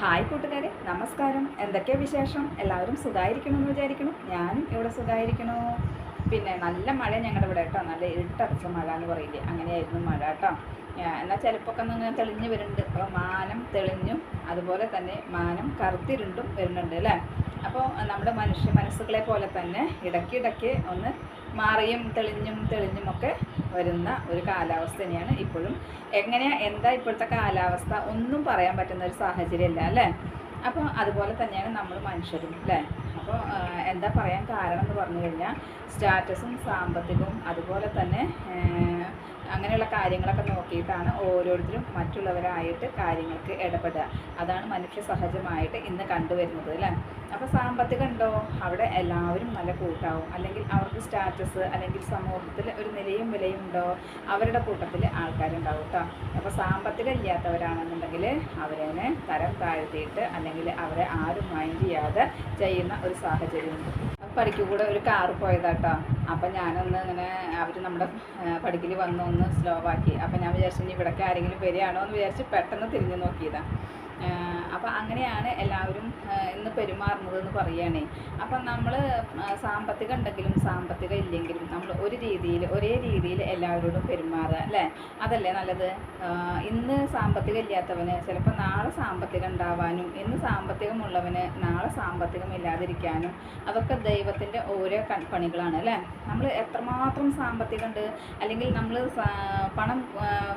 Hi കൂട്ടുകാരെ നമസ്കാരം. എന്തൊക്കെ വിശേഷം? എല്ലാവരും സുഖമായിരിക്കണമെന്ന് വിചാരിക്കണം ഞാനും ഇവിടെ സുഖമായിരിക്കണു പിന്നെ നല്ല മഴ ഞങ്ങളുടെ ഇവിടെ കേട്ടോ. നല്ല ഇരുട്ടടച്ച മഴ എന്ന് പറയില്ലേ. അങ്ങനെയായിരുന്നു മഴ കേട്ടോ. എന്നാൽ ചിലപ്പോൾ ഒക്കെ ഇങ്ങനെ തെളിഞ്ഞ് വരുന്നുണ്ട്. അപ്പോൾ മാനം തെളിഞ്ഞും അതുപോലെ തന്നെ മാനം കറുത്തിരുണ്ടും വരുന്നുണ്ട് അല്ലേ? അപ്പോൾ നമ്മുടെ മനുഷ്യ മനസ്സുകളെ പോലെ തന്നെ ഇടയ്ക്കിടയ്ക്ക് ഒന്ന് മാറിയും തെളിഞ്ഞും തെളിഞ്ഞും ഒക്കെ വരുന്ന ഒരു കാലാവസ്ഥ തന്നെയാണ് ഇപ്പോഴും. എങ്ങനെയാ എന്താ ഇപ്പോഴത്തെ കാലാവസ്ഥ? ഒന്നും പറയാൻ പറ്റുന്ന ഒരു സാഹചര്യമല്ല അല്ലേ? അപ്പോൾ അതുപോലെ തന്നെയാണ് നമ്മൾ മനുഷ്യരും അല്ലേ? അപ്പോൾ എന്താ പറയാൻ കാരണം എന്ന് പറഞ്ഞു കഴിഞ്ഞാൽ സ്റ്റാറ്റസും സാമ്പത്തികവും അതുപോലെ തന്നെ അങ്ങനെയുള്ള കാര്യങ്ങളൊക്കെ നോക്കിയിട്ടാണ് ഓരോരുത്തരും മറ്റുള്ളവരായിട്ട് കാര്യങ്ങൾക്ക് ഇടപെടുക. അതാണ് മനുഷ്യ സഹജമായിട്ട് ഇന്ന് കണ്ടുവരുന്നത് അല്ലേ? അപ്പോൾ സാമ്പത്തികം ഉണ്ടോ? അവിടെ എല്ലാവരും നല്ല കൂട്ടാവും. അല്ലെങ്കിൽ അവർക്ക് സ്റ്റാറ്റസ് അല്ലെങ്കിൽ സമൂഹത്തിൽ ഒരു നിലയും വിലയും ഉണ്ടോ? അവരുടെ കൂട്ടത്തിൽ ആൾക്കാരുണ്ടാവും കേട്ടോ അപ്പോൾ സാമ്പത്തികം ഇല്ലാത്തവരാണെന്നുണ്ടെങ്കിൽ അവരെ തരം താഴ്ത്തിയിട്ട് അല്ലെങ്കിൽ അവരെ ആരും മൈൻഡ് ചെയ്യാതെ ചെയ്യുന്ന ഒരു സാഹചര്യമുണ്ട്. പഠിക്കു കൂടെ ഒരു കാറ് പോയതാട്ടോ. അപ്പം ഞാനൊന്ന് ഇങ്ങനെ അവർ നമ്മുടെ പഠിക്കൽ വന്ന് ഒന്ന് സ്ലോ ആക്കി. അപ്പം ഞാൻ വിചാരിച്ചു ഇനി ഇവിടേക്ക് ആരെങ്കിലും വരികയാണോ എന്ന് വിചാരിച്ച് പെട്ടെന്ന് തിരിഞ്ഞു നോക്കിയതാണ് അപ്പം അങ്ങനെയാണ് എല്ലാവരും ആ, ഇന്ന് പെരുമാറുന്നത് എന്ന് പറയുകയാണേ. അപ്പം നമ്മൾ സാമ്പത്തികം ഉണ്ടെങ്കിലും സാമ്പത്തികം ഇല്ലെങ്കിലും നമ്മൾ ഒരു രീതിയിൽ ഒരേ രീതിയിൽ എല്ലാവരോടും പെരുമാറുക അല്ലേ? അതല്ലേ നല്ലത്? ഇന്ന് സാമ്പത്തികം ഇല്ലാത്തവന് ചിലപ്പോൾ നാളെ സാമ്പത്തികം ഉണ്ടാവാനും ഇന്ന് സാമ്പത്തികമുള്ളവന് നാളെ സാമ്പത്തികം ഇല്ലാതിരിക്കാനും അതൊക്കെ ദൈവത്തിന്റെ ഓരോ പണികളാണ് അല്ലേ? നമ്മൾ എത്രമാത്രം സാമ്പത്തികം ഉണ്ട്? അല്ലെങ്കിൽ നമ്മൾ പണം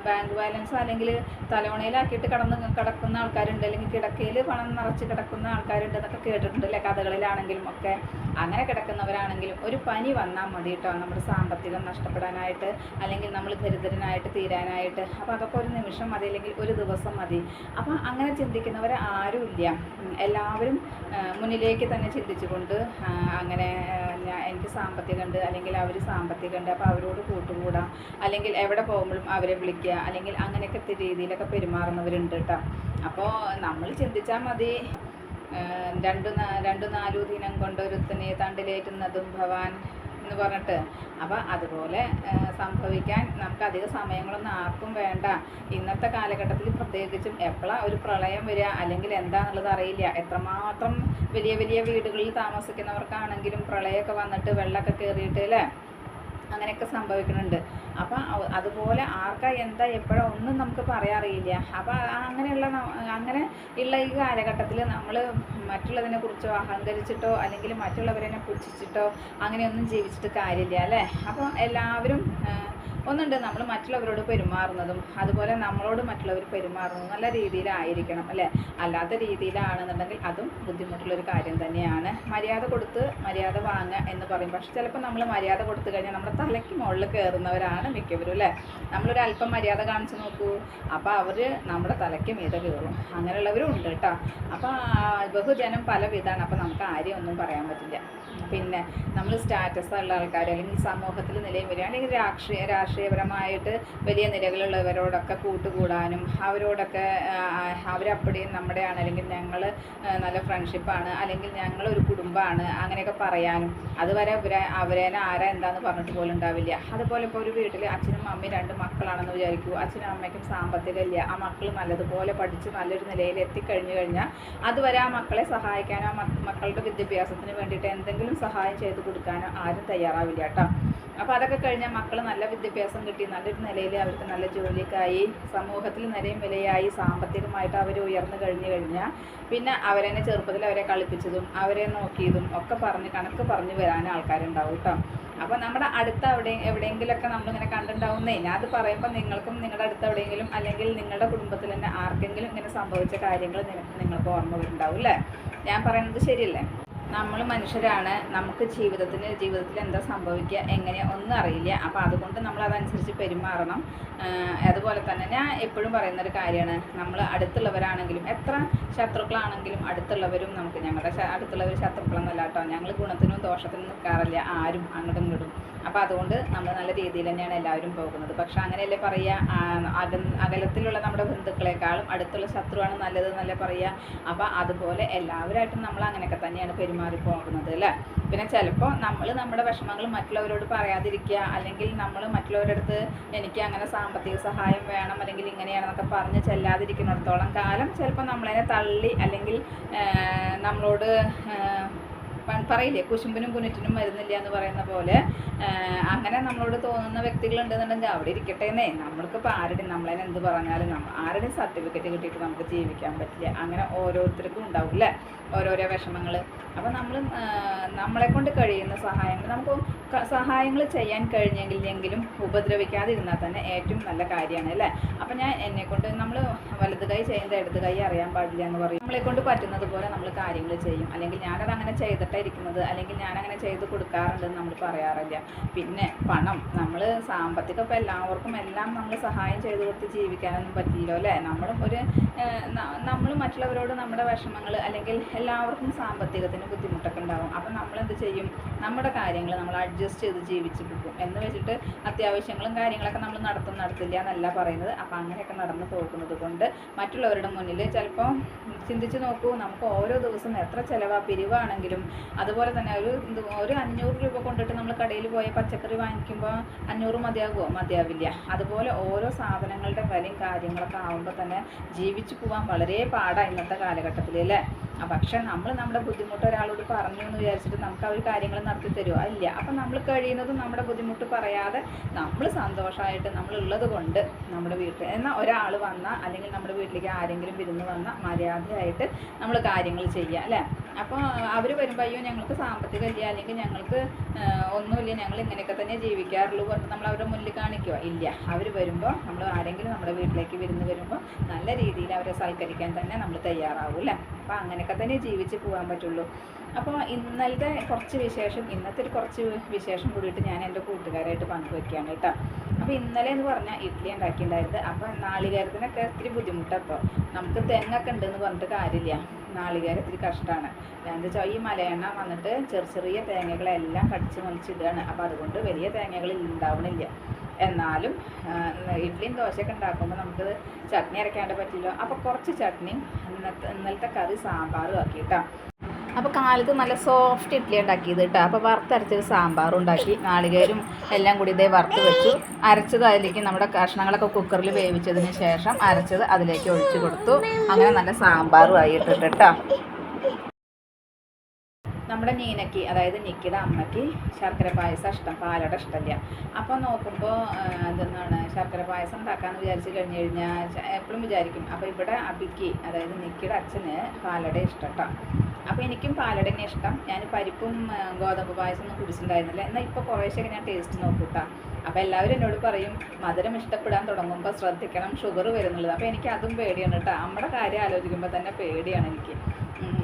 ബാങ്ക് ബാലൻസ് അല്ലെങ്കിൽ തലവണയിലാക്കിയിട്ട് കടന്ന് കിടക്കുന്ന ആൾക്കാരുണ്ട് അല്ലെങ്കിൽ കിടക്കയിൽ പണം നിറച്ച് കിടക്കുന്ന ആൾക്കാരുണ്ട് എന്നൊക്കെ കേട്ടിട്ടുണ്ട്. അല്ലേ? കഥകളിലാണെങ്കിലും ഒക്കെ അങ്ങനെ കിടക്കുന്നവരാണെങ്കിലും ഒരു പനി വന്നാൽ മതി കേട്ടോ നമ്മുടെ സാമ്പത്തികം നഷ്ടപ്പെടാനായിട്ട് അല്ലെങ്കിൽ നമ്മൾ ദരിദ്രനായിട്ട് തീരാനായിട്ട്. അപ്പോൾ അതൊക്കെ ഒരു നിമിഷം മതി അല്ലെങ്കിൽ ഒരു ദിവസം മതി. അപ്പോൾ അങ്ങനെ ചിന്തിക്കുന്നവർ ആരുമില്ല എല്ലാവരും മുന്നിലേക്ക് തന്നെ ചിന്തിച്ചുകൊണ്ട് അങ്ങനെ എനിക്ക് സാമ്പത്തികമുണ്ട് അല്ലെങ്കിൽ അവർ സാമ്പത്തികമുണ്ട് അപ്പോൾ അവരോട് കൂട്ടുകൂടാം. അല്ലെങ്കിൽ എവിടെ പോകുമ്പോഴും അവരെ വിളിക്കുക. അല്ലെങ്കിൽ അങ്ങനെയൊക്കെ രീതിയിലൊക്കെ പെരുമാറുന്നവരുണ്ട് കേട്ടോ. അപ്പോൾ നമ്മൾ ചിന്തിച്ചാൽ മതി. രണ്ടു രണ്ടു നാലു ദിനം കൊണ്ടൊരുത്തനെ തണ്ടിലേറ്റുന്നതും ഭവാൻ എന്ന് പറഞ്ഞിട്ട്. അപ്പം അതുപോലെ സംഭവിക്കാൻ നമുക്ക് അധിക സമയങ്ങളൊന്നും ആർക്കും വേണ്ട. ഇന്നത്തെ കാലഘട്ടത്തിൽ പ്രത്യേകിച്ചും എപ്പോഴാണ് ഒരു പ്രളയം വരിക അല്ലെങ്കിൽ എന്താണെന്നുള്ളത് അറിയില്ല. എത്രമാത്രം വലിയ വലിയ വീടുകളിൽ താമസിക്കുന്നവർക്കാണെങ്കിലും പ്രളയമൊക്കെ വന്നിട്ട് വെള്ളമൊക്കെ കയറിയിട്ട് അല്ലേ? അങ്ങനെയൊക്കെ സംഭവിക്കുന്നുണ്ട്. അപ്പം അതുപോലെ ആർക്കാ എന്താ എപ്പോഴാ ഒന്നും നമുക്ക് പറയാറിയില്ല. അപ്പം അങ്ങനെയുള്ള അങ്ങനെ ഉള്ള ഈ കാലഘട്ടത്തിൽ നമ്മൾ മറ്റുള്ളതിനെ കുറിച്ചോ അഹങ്കരിച്ചിട്ടോ അല്ലെങ്കിൽ മറ്റുള്ളവരെ പുച്ഛിച്ചിട്ടോ അങ്ങനെയൊന്നും ജീവിച്ചിട്ട് കാര്യമില്ല അല്ലേ? അപ്പോൾ എല്ലാവരും ഒന്നുണ്ട്. നമ്മൾ മറ്റുള്ളവരോട് പെരുമാറുന്നതും അതുപോലെ നമ്മളോട് മറ്റുള്ളവർ പെരുമാറുന്നതും നല്ല രീതിയിലായിരിക്കണം അല്ലേ? അല്ലാത്ത രീതിയിലാണെന്നുണ്ടെങ്കിൽ അതും ബുദ്ധിമുട്ടുള്ളൊരു കാര്യം തന്നെയാണ്. മര്യാദ കൊടുത്ത് മര്യാദ വാങ്ങുക എന്ന് പറയും പക്ഷെ ചിലപ്പോൾ നമ്മൾ മര്യാദ കൊടുത്തു കഴിഞ്ഞാൽ നമ്മുടെ തലയ്ക്ക് മുകളിൽ കയറുന്നവരാണ് മിക്കവരും അല്ലേ? നമ്മളൊരു അല്പം മര്യാദ കാണിച്ചു നോക്കൂ. അപ്പോൾ അവർ നമ്മുടെ തലയ്ക്ക് മീത കയറും അങ്ങനെയുള്ളവരും ഉണ്ട് കേട്ടോ. അപ്പോൾ ബഹുജനം പല വിധമാണ് അപ്പോൾ നമുക്ക് ആരെയും ഒന്നും പറയാൻ പറ്റില്ല. പിന്നെ നമ്മൾ സ്റ്റാറ്റസ് ഉള്ള ആൾക്കാർ അല്ലെങ്കിൽ സമൂഹത്തിൽ നിലയിൽ വരിക അല്ലെങ്കിൽ രാഷ്ട്രീയ രാഷ്ട്രീയപരമായിട്ട് വലിയ നിലകളുള്ളവരോടൊക്കെ കൂട്ടുകൂടാനും അവരോടൊക്കെ അവരപ്പടിയും നമ്മുടെയാണ്. അല്ലെങ്കിൽ ഞങ്ങൾ നല്ല ഫ്രണ്ട്ഷിപ്പാണ്. അല്ലെങ്കിൽ ഞങ്ങൾ ഒരു കുടുംബമാണ്. അങ്ങനെയൊക്കെ പറയാനും. അതുവരെ ഇവരെ അവരേനെ ആരാ എന്താന്ന് പറഞ്ഞിട്ട് പോലും ഉണ്ടാവില്ല. അതുപോലെ ഇപ്പോൾ ഒരു വീട്ടിൽ അച്ഛനും അമ്മയും രണ്ട് മക്കളാണെന്ന് വിചാരിക്കൂ. അച്ഛനും അമ്മയ്ക്കും സാമ്പത്തികമില്ല. ആ മക്കൾ നല്ലതുപോലെ പഠിച്ച് നല്ലൊരു നിലയിൽ എത്തിക്കഴിഞ്ഞു കഴിഞ്ഞാൽ അതുവരെ ആ മക്കളെ സഹായിക്കാനോ മക്കളുടെ വിദ്യാഭ്യാസത്തിന് വേണ്ടിയിട്ട് എന്തെങ്കിലും സഹായം ചെയ്ത് കൊടുക്കാനോ ആരും തയ്യാറാവില്ല കേട്ടോ. അപ്പോൾ അതൊക്കെ കഴിഞ്ഞാൽ മക്കൾ നല്ല വിദ്യാഭ്യാസം കിട്ടി നല്ലൊരു നിലയിൽ അവർക്ക് നല്ല ജോലിക്കായി സമൂഹത്തിൽ നിലയും വിലയായി സാമ്പത്തികമായിട്ട് അവർ ഉയർന്നു കഴിഞ്ഞു കഴിഞ്ഞാൽ പിന്നെ അവരെന്നെ ചെറുപ്പത്തിൽ അവരെ കളിപ്പിച്ചതും അവരെ നോക്കിയതും ഒക്കെ പറഞ്ഞ് കണക്ക് പറഞ്ഞു വരാൻ ആൾക്കാരുണ്ടാവും കേട്ടോ അപ്പോൾ നമ്മുടെ അടുത്ത അവിടെ എവിടെയെങ്കിലുമൊക്കെ നമ്മളിങ്ങനെ കണ്ടിട്ടുണ്ടാവുന്നേ ഞാൻ അത് പറയുമ്പോൾ നിങ്ങൾക്കും നിങ്ങളുടെ അടുത്ത് എവിടെയെങ്കിലും അല്ലെങ്കിൽ നിങ്ങളുടെ കുടുംബത്തിൽ തന്നെ ആർക്കെങ്കിലും ഇങ്ങനെ സംഭവിച്ച കാര്യങ്ങൾ നിങ്ങൾക്ക് ഓർമ്മ വരുന്നുണ്ടാവും അല്ലേ ഞാൻ പറയുന്നത് ശരിയല്ലേ? നമ്മൾ മനുഷ്യരാണ് നമുക്ക് ജീവിതത്തിന് ജീവിതത്തിൽ എന്താ സംഭവിക്കുക എങ്ങനെ ഒന്നും അറിയില്ല. അപ്പോൾ അതുകൊണ്ട് നമ്മൾ അതനുസരിച്ച് പെരുമാറണം. അതുപോലെ തന്നെ ഞാൻ എപ്പോഴും പറയുന്നൊരു കാര്യമാണ്. നമ്മൾ അടുത്തുള്ളവരാണെങ്കിലും എത്ര ശത്രുക്കളാണെങ്കിലും അടുത്തുള്ളവരും നമുക്ക് ഞങ്ങളുടെ അടുത്തുള്ളവർ ശത്രുക്കളെന്നല്ല കേട്ടോ. ഞങ്ങൾ ഗുണത്തിനും ദോഷത്തിനും നിൽക്കാറില്ല. ആരും അങ്ങോട്ടും ഇങ്ങോട്ടും. അപ്പോൾ അതുകൊണ്ട് നമ്മൾ നല്ല രീതിയിൽ തന്നെയാണ് എല്ലാവരും പോകുന്നത്. പക്ഷെ അങ്ങനെയല്ലേ പറയുക അക അകലത്തിലുള്ള നമ്മുടെ ബന്ധുക്കളെക്കാളും അടുത്തുള്ള ശത്രുവാണ് നല്ലത് എന്നല്ലേ പറയുക. അപ്പോൾ അതുപോലെ എല്ലാവരായിട്ടും നമ്മൾ അങ്ങനെയൊക്കെ തന്നെയാണ് പെരുമാറി പോകുന്നത് അല്ലേ? പിന്നെ ചിലപ്പോൾ നമ്മൾ നമ്മുടെ വിഷമങ്ങൾ മറ്റുള്ളവരോട് പറയാതിരിക്കുക അല്ലെങ്കിൽ നമ്മൾ മറ്റുള്ളവരുടെ അടുത്ത് എനിക്ക് അങ്ങനെ സാമ്പത്തിക സഹായം വേണം അല്ലെങ്കിൽ ഇങ്ങനെയാണെന്നൊക്കെ പറഞ്ഞ് ചെല്ലാതിരിക്കുന്നിടത്തോളം കാലം ചിലപ്പോൾ നമ്മളതിനെ തള്ളി അല്ലെങ്കിൽ നമ്മളോട് പറയില്ലേ കുശുമ്പിനും പുനറ്റിനും മരുന്നില്ല എന്ന് പറയുന്ന പോലെ അങ്ങനെ നമ്മളോട് തോന്നുന്ന വ്യക്തികളുണ്ടെന്നുണ്ടെങ്കിൽ അവിടെ ഇരിക്കട്ടെ എന്നേ നമ്മൾക്കിപ്പോൾ ആരുടെയും നമ്മളതിനെ എന്ത് പറഞ്ഞാലും നമ്മൾ ആരുടെയും സർട്ടിഫിക്കറ്റ് കിട്ടിയിട്ട് നമുക്ക് ജീവിക്കാൻ പറ്റില്ല. അങ്ങനെ ഓരോരുത്തർക്കും ഉണ്ടാവും അല്ലേ ഓരോരോ വിഷമങ്ങൾ അപ്പോൾ നമ്മൾ നമ്മളെ കൊണ്ട് കഴിയുന്ന സഹായങ്ങൾ നമുക്ക് സഹായങ്ങൾ ചെയ്യാൻ കഴിഞ്ഞെങ്കിലെങ്കിലും ഉപദ്രവിക്കാതിരുന്നാൽ തന്നെ ഏറ്റവും നല്ല കാര്യമാണ് അല്ലേ അപ്പോൾ ഞാൻ എന്നെ കൊണ്ട് നമ്മൾ വലത് കൈ ചെയ്യുന്നത് ഇടത് കൈ അറിയാൻ പാടില്ല എന്ന് പറയും. നമ്മളെ കൊണ്ട് പറ്റുന്നത് പോലെ നമ്മൾ കാര്യങ്ങൾ ചെയ്യും. അല്ലെങ്കിൽ ഞാനത് അങ്ങനെ ചെയ്തിട്ടാണ് ഇരിക്കുന്നത്. അല്ലെങ്കിൽ ഞാൻ അങ്ങനെ ചെയ്ത് കൊടുക്കാറുണ്ടെന്ന് നമ്മൾ പറയാറില്ല. പിന്നെ പണം. നമ്മൾ സാമ്പത്തികം ഇപ്പോൾ എല്ലാവർക്കും എല്ലാം നമ്മൾ സഹായം ചെയ്ത് കൊടുത്ത് ജീവിക്കാനൊന്നും പറ്റില്ലല്ലോ അല്ലേ? നമ്മളും ഒരു നമ്മൾ മറ്റുള്ളവരോട് നമ്മുടെ വിഷമങ്ങൾ അല്ലെങ്കിൽ എല്ലാവർക്കും സാമ്പത്തികത്തിന് ബുദ്ധിമുട്ടൊക്കെ ഉണ്ടാവും. അപ്പം നമ്മൾ എന്ത് ചെയ്യും? നമ്മുടെ കാര്യങ്ങൾ നമ്മൾ അഡ്ജസ്റ്റ് ചെയ്ത് ജീവിച്ച് പോകും. എന്ന് വെച്ചിട്ട് അത്യാവശ്യങ്ങളും കാര്യങ്ങളൊക്കെ നമ്മൾ നടത്തും നടത്തില്ല എന്നല്ല പറയുന്നത്. അപ്പം അങ്ങനെയൊക്കെ നടന്നു പോകുന്നത് കൊണ്ട് മറ്റുള്ളവരുടെ മുന്നിൽ ചിലപ്പോൾ ചിന്തിച്ച് നോക്കൂ നമുക്ക് ഓരോ ദിവസം എത്ര ചിലവാ? പിരിവാണെങ്കിലും അതുപോലെ തന്നെ ഒരു ഒരു അഞ്ഞൂറ് രൂപ കൊണ്ടിട്ട് നമ്മൾ കടയിൽ പോയ പച്ചക്കറി വാങ്ങിക്കുമ്പോൾ അഞ്ഞൂറ് മതിയാകുമോ മതിയാവില്ല. അതുപോലെ ഓരോ സാധനങ്ങളുടെ വിലയും കാര്യങ്ങളൊക്കെ ആകുമ്പോൾ തന്നെ ജീവിച്ചു പോകാൻ വളരെ പാടാണ് ഇന്നത്തെ കാലഘട്ടത്തിൽ അല്ലേ? പക്ഷെ നമ്മൾ നമ്മുടെ ബുദ്ധിമുട്ട് ഒരാളോട് പറഞ്ഞു എന്ന് വിചാരിച്ചിട്ട് നമുക്ക് അവർ കാര്യങ്ങൾ നടത്തി തരുമോ ഇല്ല അപ്പം നമ്മൾ കഴിയുന്നതും നമ്മുടെ ബുദ്ധിമുട്ട് പറയാതെ നമ്മൾ സന്തോഷമായിട്ട് നമ്മൾ ഉള്ളത് കൊണ്ട് നമ്മുടെ വീട്ടിൽ എന്നാൽ ഒരാൾ വന്നാൽ അല്ലെങ്കിൽ നമ്മുടെ വീട്ടിലേക്ക് ആരെങ്കിലും വിരുന്ന് വന്നാൽ മര്യാദയായിട്ട് നമ്മൾ കാര്യങ്ങൾ ചെയ്യുക അല്ലേ? അപ്പോൾ അവർ വരുമ്പോൾ അയ്യോ ഞങ്ങൾക്ക് സാമ്പത്തികം ഇല്ല. അല്ലെങ്കിൽ ഞങ്ങൾക്ക് ഒന്നുമില്ല. ഞങ്ങൾ ഇങ്ങനെയൊക്കെ തന്നെ ജീവിക്കാറുള്ളൂ. പറഞ്ഞ് നമ്മൾ അവരുടെ മുന്നിൽ കാണിക്കുക ഇല്ല. അവർ വരുമ്പോൾ നമ്മൾ ആരെങ്കിലും നമ്മുടെ വീട്ടിലേക്ക് വിരുന്ന് വരുമ്പോൾ നല്ല രീതിയിൽ അവരെ സൽക്കരിക്കാൻ തന്നെ നമ്മൾ തയ്യാറാവും അല്ലേ? അപ്പോൾ അങ്ങനെയൊക്കെ തന്നെ ജീവിച്ച് പോകാൻ പറ്റുള്ളൂ. അപ്പോൾ ഇന്നലത്തെ കുറച്ച് വിശേഷം ഇന്നത്തെ ഒരു കുറച്ച് വിശേഷം കൂടിയിട്ട് ഞാൻ എന്റെ കൂട്ടുകാരായിട്ട് പങ്കുവെക്കുകയാണ് കേട്ടോ. അപ്പോൾ ഇന്നലെ എന്ന് പറഞ്ഞാൽ ഇഡ്ഡലി ഉണ്ടാക്കിയിട്ടുണ്ടായിരുന്നത്. അപ്പോൾ നാളികേരത്തിനൊക്കെ ഇത്തിരി ബുദ്ധിമുട്ടപ്പോൾ നമുക്ക് തെങ്ങൊക്കെ ഉണ്ടെന്ന് പറഞ്ഞിട്ട് കാര്യമില്ല. നാളികേരം ഇത്തിരി കഷ്ടമാണ് എന്താ വെച്ചാൽ ഈ മലയെണ്ണ വന്നിട്ട് ചെറിയ ചെറിയ തേങ്ങകളെല്ലാം കടിച്ച് മലിച്ചിടുകയാണ് അപ്പോൾ അതുകൊണ്ട് വലിയ തേങ്ങകൾ ഉണ്ടാവണില്ല. എന്നാലും ഇഡ്ഡലിയും ദോശയൊക്കെ ഉണ്ടാക്കുമ്പോൾ നമുക്ക് ചട്നി അരയ്ക്കാണ്ട് പറ്റില്ല. അപ്പോൾ കുറച്ച് ചട്നിയും ഇന്നത്തെ ഇന്നലത്തെ കറി സാമ്പാറും ആക്കി കേട്ടോ അപ്പോൾ കാലത്ത് നല്ല സോഫ്റ്റ് ഇഡ്ഡലി ഉണ്ടാക്കിയത് കേട്ടോ. അപ്പോൾ വറുത്തരച്ചൊരു സാമ്പാർ ഉണ്ടാക്കി. നാളികേരും എല്ലാം കൂടി ഇതേ വറുത്ത് വെച്ചു. അരച്ചത് അതിലേക്ക് നമ്മുടെ കഷ്ണങ്ങളൊക്കെ കുക്കറിൽ വേവിച്ചതിന് ശേഷം അരച്ചത് അതിലേക്ക് ഒഴിച്ചു കൊടുത്തു. അങ്ങനെ നല്ല സാമ്പാറും ആയിട്ടുണ്ട് കേട്ടോ. നമ്മുടെ നീനയ്ക്ക് അതായത് നിക്കിയുടെ അമ്മയ്ക്ക് ശർക്കര പായസം ഇഷ്ടം പാലട ഇഷ്ടമില്ല അപ്പോൾ നോക്കുമ്പോൾ എന്തെന്നാണ് ശർക്കര പായസം ഉണ്ടാക്കാമെന്ന് വിചാരിച്ച് കഴിഞ്ഞ് കഴിഞ്ഞാൽ എപ്പോഴും വിചാരിക്കും. അപ്പോൾ ഇവിടെ അബിക്ക് അതായത് നിക്കിയുടെ അച്ഛന് പാലട ഇഷ്ടം കേട്ടോ അപ്പോൾ എനിക്കും പാലട തന്നെ ഇഷ്ടം. ഞാൻ പരിപ്പും ഗോതമ്പ് പായസം ഒന്നും കുടിച്ചിട്ടുണ്ടായിരുന്നില്ല എന്നാൽ ഇപ്പോൾ കുറേശ്ശൊക്കെ ഞാൻ ടേസ്റ്റ് നോക്കൂട്ടാ. അപ്പോൾ എല്ലാവരും എന്നോട് പറയും മധുരം ഇഷ്ടപ്പെടാൻ തുടങ്ങുമ്പോൾ ശ്രദ്ധിക്കണം ഷുഗർ വരുന്നുള്ളത്. അപ്പോൾ എനിക്ക് അതും പേടിയാണ് കേട്ടോ. നമ്മുടെ കാര്യം ആലോചിക്കുമ്പോൾ തന്നെ പേടിയാണ് എനിക്ക്.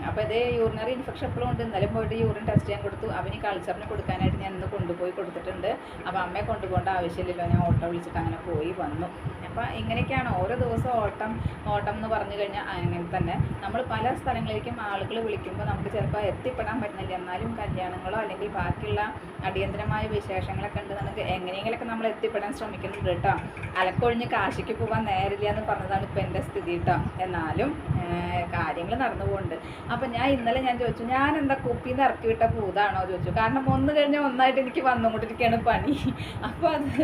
അപ്പോൾ ഇതേ യൂറിനറി ഇൻഫെക്ഷൻ എപ്പോഴും ഉണ്ട്. ഇന്നലെ പോയിട്ട് യൂറിൻ ടെസ്റ്റ് ചെയ്യാൻ കൊടുത്തു. അവന് കൾച്ചറിന് കൊടുക്കാനായിട്ട് ഞാൻ ഇന്ന് കൊണ്ടുപോയി കൊടുത്തിട്ടുണ്ട്. അപ്പോൾ അമ്മയെ കൊണ്ടുപോകേണ്ട ആവശ്യമില്ലല്ലോ. ഞാൻ ഓട്ടോ വിളിച്ചിട്ട് അങ്ങനെ പോയി വന്നു. അപ്പോൾ ഇങ്ങനെയൊക്കെയാണ് ഓരോ ദിവസവും ഓട്ടം ഓട്ടം എന്ന് പറഞ്ഞു കഴിഞ്ഞാൽ അങ്ങനെ തന്നെ. നമ്മൾ പല സ്ഥലങ്ങളിലേക്കും ആളുകൾ വിളിക്കുമ്പോൾ നമുക്ക് ചിലപ്പോൾ എത്തിപ്പെടാൻ പറ്റുന്നില്ല. എന്നാലും കല്യാണങ്ങളോ അല്ലെങ്കിൽ ബാക്കിയുള്ള അടിയന്തരമായ വിശേഷങ്ങളൊക്കെ നമുക്ക് എങ്ങനെയെങ്കിലൊക്കെ നമ്മൾ എത്തിപ്പെടാൻ ശ്രമിക്കുന്നുണ്ട് കേട്ടോ. അലക്കൊഴിഞ്ഞ് കാശിക്ക് പോകാൻ നേരില്ല എന്ന് പറഞ്ഞതാണ് ഇപ്പോൾ എന്റെ സ്ഥിതി കേട്ടോ. എന്നാലും കാര്യങ്ങൾ നടന്നു പോകുന്നുണ്ട് അപ്പം ഞാൻ ഇന്നലെ ഞാൻ ചോദിച്ചു ഞാൻ എന്താ കുപ്പിയിൽ നിന്ന് ഇറക്കി വിട്ട പൂതാണോ ചോദിച്ചു. കാരണം ഒന്ന് കഴിഞ്ഞാൽ ഒന്നായിട്ട് എനിക്ക് വന്നുകൊണ്ടിരിക്കുകയാണ് പണി. അപ്പോൾ അത്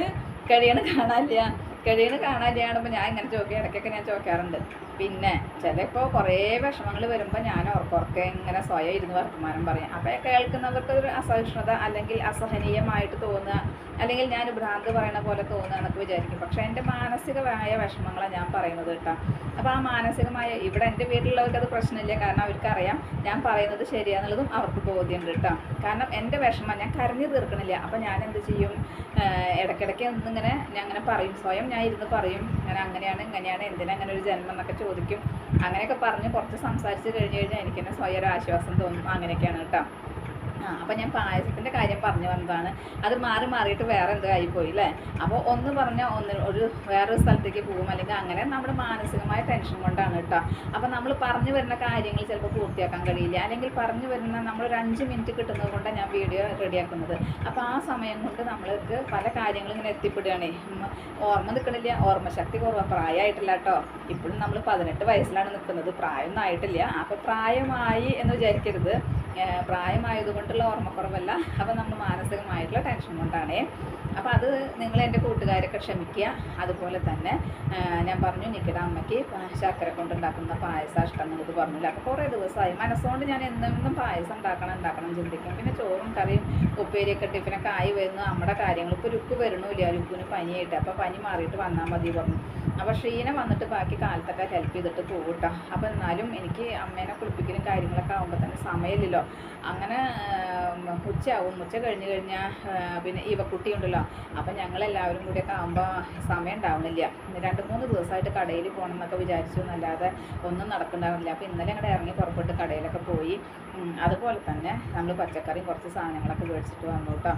കഴിയണ കാണാനില്ല. കാണാനില്ല കാണുമ്പോൾ ഞാൻ ഇങ്ങനെ ചോദിക്കുക ഇടയ്ക്കൊക്കെ ഞാൻ ചോദിക്കാറുണ്ട്. പിന്നെ ചിലപ്പോൾ കുറേ വിഷമങ്ങൾ വരുമ്പോൾ ഞാൻ ഓർക്കുറക്കെ ഇങ്ങനെ സ്വയം ഇരുന്ന് വർത്തമാനം പറയാം. അപ്പോൾ കേൾക്കുന്നവർക്ക് ഒരു അസഹിഷ്ണുത അല്ലെങ്കിൽ അസഹനീയമായിട്ട് തോന്നുക അല്ലെങ്കിൽ ഞാൻ ഭ്രാന്ത് പറയണ പോലെ തോന്നുക എന്നൊക്കെ വിചാരിക്കും. പക്ഷേ എന്റെ മാനസികമായ വിഷമങ്ങളാണ് ഞാൻ പറയുന്നത് കേട്ടോ. അപ്പോൾ ആ മാനസികമായ ഇവിടെ എന്റെ വീട്ടിലുള്ളവർക്ക് അത് പ്രശ്നമില്ല. കാരണം അവർക്കറിയാം ഞാൻ പറയുന്നത് ശരിയാന്നുള്ളതും അവർക്ക് ബോധ്യമുണ്ട് കേട്ടോ. കാരണം എന്റെ വിഷമം ഞാൻ കരഞ്ഞു തീർക്കണില്ല. അപ്പോൾ ഞാൻ എന്ത് ചെയ്യും? ഇടയ്ക്കിടയ്ക്ക് ഒന്നിങ്ങനെ ഞാൻ അങ്ങനെ പറയും. സ്വയം ഞാൻ ഇരുന്ന് പറയും ഞാൻ അങ്ങനെയാണ് ഇങ്ങനെയാണ് എന്തിനാ അങ്ങനെ ഒരു ജന്മം? എന്നൊക്കെ ചോദിക്കും. അങ്ങനെയൊക്കെ പറഞ്ഞ് കുറച്ച് സംസാരിച്ച് കഴിഞ്ഞ് കഴിഞ്ഞാൽ എനിക്ക് തന്നെ സ്വയം ഒരു ആശ്വാസം തോന്നും. അങ്ങനെയൊക്കെയാണ് കേട്ടോ. ആ അപ്പം ഞാൻ പായസത്തിന്റെ കാര്യം പറഞ്ഞു വന്നതാണ്. അത് മാറി മാറിയിട്ട് വേറെ എന്തോ ആയിപ്പോയി അല്ലേ അപ്പോൾ ഒന്ന് പറഞ്ഞാൽ ഒന്ന് ഒരു വേറൊരു സ്ഥലത്തേക്ക് പോകും. അല്ലെങ്കിൽ അങ്ങനെ നമ്മുടെ മാനസികമായ ടെൻഷൻ കൊണ്ടാണ് കേട്ടോ അപ്പോൾ നമ്മൾ പറഞ്ഞു വരുന്ന കാര്യങ്ങൾ ചിലപ്പോൾ പൂർത്തിയാക്കാൻ കഴിയില്ല. അല്ലെങ്കിൽ പറഞ്ഞു വരുന്ന നമ്മൾ ഒരു അഞ്ച് മിനിറ്റ് കിട്ടുന്നത് കൊണ്ടാണ് ഞാൻ വീഡിയോ റെഡിയാക്കുന്നത് അപ്പോൾ ആ സമയം കൊണ്ട് നമ്മൾക്ക് പല കാര്യങ്ങളും ഇങ്ങനെ എത്തിപ്പെടുകയാണേ. ഓർമ്മ നിൽക്കണില്ല ഓർമ്മശക്തി കുറവാണ് പ്രായമായിട്ടില്ല കേട്ടോ ഇപ്പോഴും നമ്മൾ പതിനെട്ട് വയസ്സിലാണ് നിൽക്കുന്നത് പ്രായമൊന്നും ആയിട്ടില്ല. അപ്പോൾ പ്രായമായി എന്ന് വിചാരിക്കരുത്. പ്രായമായതുകൊണ്ടുള്ള ഓർമ്മക്കുറവല്ല. അപ്പോൾ നമ്മൾ മാനസികമായിട്ടുള്ള ടെൻഷൻ കൊണ്ടാണേ. അപ്പോൾ അത് നിങ്ങൾ എന്റെ കൂട്ടുകാരൊക്കെ ക്ഷമിക്കുക. അതുപോലെ തന്നെ ഞാൻ പറഞ്ഞു നിൽക്കുന്ന അമ്മയ്ക്ക് ശർക്കര കൊണ്ടുണ്ടാക്കുന്ന പായസം ഇഷ്ടം എന്നത് പറഞ്ഞില്ല. അപ്പോൾ കുറേ ദിവസമായി. മനസ്സുകൊണ്ട് ഞാൻ എന്നും പായസം ഉണ്ടാക്കണം ഉണ്ടാക്കണം ചിന്തിക്കും. പിന്നെ ചോറും കറിയും ഉപ്പേരിയൊക്കെ ടിഫിനൊക്കെ ആയി വരുന്നു. നമ്മുടെ കാര്യങ്ങൾ ഇപ്പോൾ രുക്ക് വരണമില്ല. രുക്കിന് പനിയായിട്ട്. അപ്പോൾ പനി മാറിയിട്ട് വന്നാൽ മതി പറഞ്ഞു. അപ്പോൾ ക്ഷീണം വന്നിട്ട് ബാക്കി കാലത്തൊക്കെ ഹെൽപ്പ് ചെയ്തിട്ട് പോകും കേട്ടോ അപ്പോൾ എന്നാലും എനിക്ക് അമ്മേനെ കുളിപ്പിക്കലും കാര്യങ്ങളൊക്കെ ആകുമ്പോൾ തന്നെ സമയമില്ലല്ലോ. അങ്ങനെ ഉച്ചയാവും. ഉച്ച കഴിഞ്ഞ് കഴിഞ്ഞാൽ പിന്നെ ഇവ കുട്ടിയുണ്ടല്ലോ. അപ്പം ഞങ്ങളെല്ലാവരും കൂടിയൊക്കെ ആകുമ്പോൾ സമയം ഉണ്ടാവുന്നില്ല. രണ്ട് മൂന്ന് ദിവസമായിട്ട് കടയിൽ പോകണം എന്നൊക്കെ വിചാരിച്ചു. എന്നല്ലാതെ ഒന്നും നടക്കുന്നുണ്ടാവുന്നില്ല അപ്പോൾ ഇന്നലെ അങ്ങോട്ട് ഇറങ്ങി പുറപ്പെട്ട് കടയിലൊക്കെ പോയി. അതുപോലെ തന്നെ നമ്മൾ പച്ചക്കറി കുറച്ച് സാധനങ്ങളൊക്കെ മേടിച്ചിട്ട് വന്നു കേട്ടോ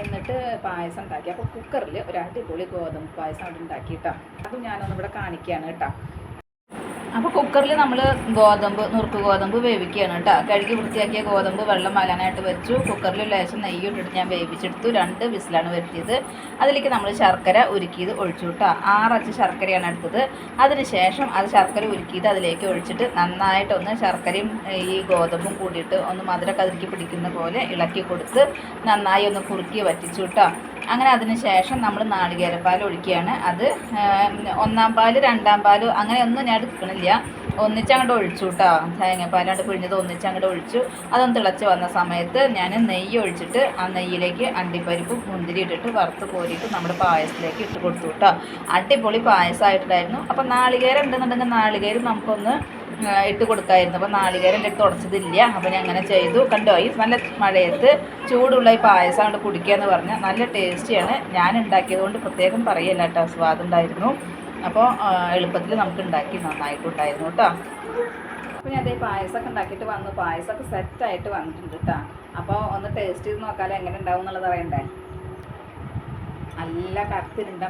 എന്നിട്ട് പായസം ഉണ്ടാക്കി. അപ്പോൾ കുക്കറിൽ ഒരു അടിപൊളി ഗോതമ്പ് പായസം അവിടെ ഉണ്ടാക്കി കേട്ടോ അത് ഞാനൊന്നിവിടെ കാണിക്കുകയാണ് കേട്ടോ അപ്പോൾ കുക്കറിൽ നമ്മൾ ഗോതമ്പ് നുറുക്ക് ഗോതമ്പ് വേവിക്കുകയാണ് കേട്ടോ. കഴുകി വൃത്തിയാക്കിയ ഗോതമ്പ് വെള്ളം മലാനായിട്ട് വെച്ചു. കുക്കറിൽ ലേശം നെയ്യ് ഇട്ടിട്ട് ഞാൻ വേവിച്ചെടുത്തു. രണ്ട് വിസിലാണ് വരുത്തിയത്. അതിലേക്ക് നമ്മൾ ശർക്കര ഉരുക്കിയത് ഒഴിച്ചു കേട്ടോ. ആറച്ച് ശർക്കരയാണ് എടുത്തത്. അതിനുശേഷം അത് ശർക്കര ഉരുക്കിയത് അതിലേക്ക് ഒഴിച്ചിട്ട് നന്നായിട്ടൊന്ന് ശർക്കരയും ഈ ഗോതമ്പും കൂടിയിട്ട് ഒന്ന് മധുര കതിരിക്ക് പിടിക്കുന്ന പോലെ ഇളക്കി കൊടുത്ത് നന്നായി ഒന്ന് കുറുക്കി വറ്റിച്ചു കേട്ടോ. അങ്ങനെ അതിന് ശേഷം നമ്മൾ നാളികേരപ്പാൽ ഒഴിക്കുകയാണ്. അത് ഒന്നാം പാൽ രണ്ടാം പാൽ അങ്ങനെ ഒന്നും ഞാൻ എടുക്കണില്ല. ഒന്നിച്ചങ്ങോട്ട് ഒഴിച്ചു കേട്ടോ തേങ്ങാപ്പാലാണ്ട് പിഴിഞ്ഞത് ഒന്നിച്ചങ്ങോട്ട് ഒഴിച്ചു. അതൊന്ന് തിളച്ച് വന്ന സമയത്ത് ഞാൻ നെയ്യ് ഒഴിച്ചിട്ട് ആ നെയ്യിലേക്ക് അണ്ടിപ്പരിപ്പ് മുന്തിരി ഇട്ടിട്ട് വറുത്ത് കോരിയിട്ട് നമ്മുടെ പായസത്തിലേക്ക് ഇട്ട് കൊടുത്തു കേട്ടോ അടിപൊളി പായസമായിട്ടുണ്ടായിരുന്നു. അപ്പം നാളികേരം ഉണ്ടെന്നുണ്ടെങ്കിൽ നാളികേരം നമുക്കൊന്ന് ഇട്ട് കൊടുക്കായിരുന്നു. അപ്പോൾ നാളികേരം എന്റെ അടുത്ത് ഉടച്ചതില്ല. അപ്പോൾ ഞാൻ അങ്ങനെ ചെയ്തു. കണ്ടോ ഈ നല്ല മഴയത്ത് ചൂടുള്ള ഈ പായസം കൊണ്ട് കുടിക്കുക എന്ന് പറഞ്ഞാൽ നല്ല ടേസ്റ്റിയാണ്. ഞാൻ ഉണ്ടാക്കിയത് കൊണ്ട് പ്രത്യേകം പറയല്ല കേട്ടോ. സ്വാദുണ്ടായിരുന്നു അപ്പോൾ എളുപ്പത്തിൽ നമുക്ക് ഉണ്ടാക്കി നന്നായിട്ടുണ്ടായിരുന്നു കേട്ടോ. അപ്പോൾ ഞാൻ അതേ പായസമൊക്കെ ഉണ്ടാക്കിയിട്ട് വന്നു. പായസമൊക്കെ സെറ്റായിട്ട് വന്നിട്ടുണ്ട് കേട്ടോ. അപ്പോൾ ഒന്ന് ടേസ്റ്റ് ചെയ്ത് നോക്കാലോ എങ്ങനെ ഉണ്ടാവും എന്നുള്ളത് അറിയണ്ടേ? നല്ല കറുത്തിരുണ്ട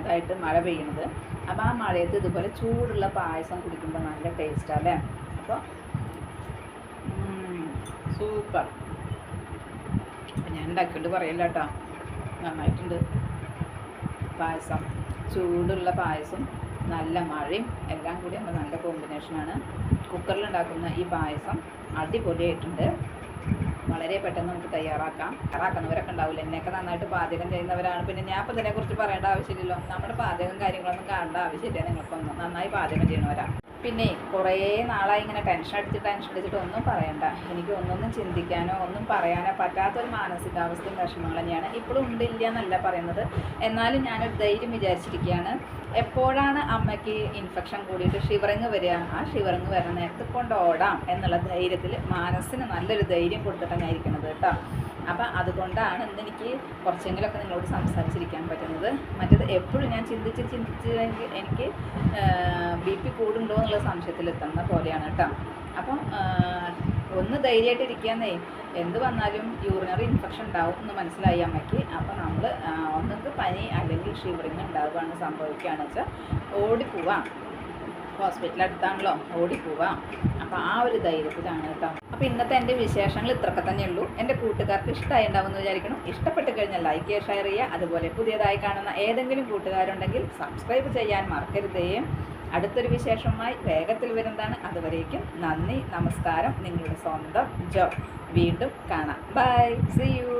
ഇതായിട്ട് മഴ പെയ്യുന്നത് അപ്പോൾ ആ മഴയത്ത് ഇതുപോലെ ചൂടുള്ള പായസം കുടിക്കുമ്പോൾ നല്ല ടേസ്റ്റാണ് അല്ലേ? അപ്പോൾ സൂപ്പർ ഞാൻ ഉണ്ടാക്കിയിട്ട് പറയില്ല കേട്ടോ. നന്നായിട്ടുണ്ട് പായസം. ചൂടുള്ള പായസം നല്ല മഴയും എല്ലാം കൂടി നമ്മൾ നല്ല കോമ്പിനേഷനാണ് കുക്കറിൽ ഉണ്ടാക്കുന്ന ഈ പായസം അടിപൊളിയായിട്ടുണ്ട്. വളരെ പെട്ടെന്ന് നമുക്ക് തയ്യാറാക്കാം. തയ്യാറാക്കുന്നവരൊക്കെ ഉണ്ടാവില്ല? എന്നെയൊക്കെ നന്നായിട്ട് പാചകം ചെയ്യുന്നവരാണ്. പിന്നെ ഞാൻ ഇപ്പം ഇതിനെക്കുറിച്ച് പറയേണ്ട ആവശ്യമില്ലല്ലോ. നമ്മുടെ പാചകം കാര്യങ്ങളൊന്നും കാണേണ്ട ആവശ്യമില്ല. നിങ്ങൾക്കൊന്നും നന്നായി പാചകം ചെയ്യണവരാ. പിന്നെ കുറേ നാളായി ഇങ്ങനെ ടെൻഷൻ അടിച്ച് ടെൻഷൻ അടിച്ചിട്ട് ഒന്നും പറയണ്ട. എനിക്ക് ഒന്നൊന്നും ചിന്തിക്കാനോ ഒന്നും പറയാനോ പറ്റാത്തൊരു മാനസികാവസ്ഥയും വിഷമങ്ങൾ തന്നെയാണ്. ഇപ്പോഴും ഉണ്ടില്ല എന്നല്ല പറയുന്നത്. എന്നാലും ഞാനൊരു ധൈര്യം വിചാരിച്ചിരിക്കുകയാണ്. എപ്പോഴാണ് അമ്മയ്ക്ക് ഇൻഫെക്ഷൻ കൂടിയിട്ട് ഷിവറിങ് വരിക? ആ ഷിവറിങ് വരുന്ന നേരത്ത് കൊണ്ട് ഓടാം എന്നുള്ള ധൈര്യത്തിൽ മനസ്സിന് നല്ലൊരു ധൈര്യം കൊടുത്തിട്ടാണ് ഞാൻ ഇരിക്കുന്നത് കേട്ടോ. അപ്പം അതുകൊണ്ടാണ് ഇന്ന് എനിക്ക് കുറച്ചെങ്കിലൊക്കെ നിങ്ങളോട് സംസാരിച്ചിരിക്കാൻ പറ്റുന്നത്. മറ്റേത് എപ്പോഴും ഞാൻ ചിന്തിച്ച് ചിന്തിച്ച് എനിക്ക് ബി പി കൂടുണ്ടോ എന്നുള്ള സംശയത്തിലെത്തുന്ന പോലെയാണ് കേട്ടോ അപ്പം ഒന്ന് ധൈര്യമായിട്ട് ഇരിക്കാന്നേ. എന്ത് വന്നാലും യൂറിനറി ഇൻഫെക്ഷൻ ഉണ്ടാവും എന്ന് മനസ്സിലായി അമ്മയ്ക്ക്. അപ്പോൾ നമ്മൾ ഒന്നുകിൽ പനി അല്ലെങ്കിൽ ഷിവറിങ് ഉണ്ടാവുകയാണ് സംഭവിക്കുകയാണെന്ന് വെച്ചാൽ ഓടിപ്പോവാം. ഹോസ്പിറ്റൽ അടുത്താണല്ലോ ഓടിപ്പോവാം അപ്പോൾ ആ ഒരു ധൈര്യത്തിലാണ് കേട്ടോ. അപ്പോൾ ഇന്നത്തെ എന്റെ വിശേഷങ്ങൾ ഇത്രയൊക്കെ തന്നെയുള്ളൂ. എന്റെ കൂട്ടുകാർക്ക് ഇഷ്ടമായി ഉണ്ടാവുമെന്ന് വിചാരിക്കണം ഇഷ്ടപ്പെട്ട് കഴിഞ്ഞാൽ ലൈക്ക് ചെയ്യുക ഷെയർ ചെയ്യുക. അതുപോലെ പുതിയതായി കാണുന്ന ഏതെങ്കിലും കൂട്ടുകാരുണ്ടെങ്കിൽ സബ്സ്ക്രൈബ് ചെയ്യാൻ മറക്കരുതേ. അടുത്തൊരു വിശേഷമായി വേഗത്തിൽ വരുന്നതാണ്. അതുവരേക്കും നന്ദി നമസ്കാരം. നിങ്ങളുടെ സ്വന്തം ജോ വീണ്ടും കാണാം. By C U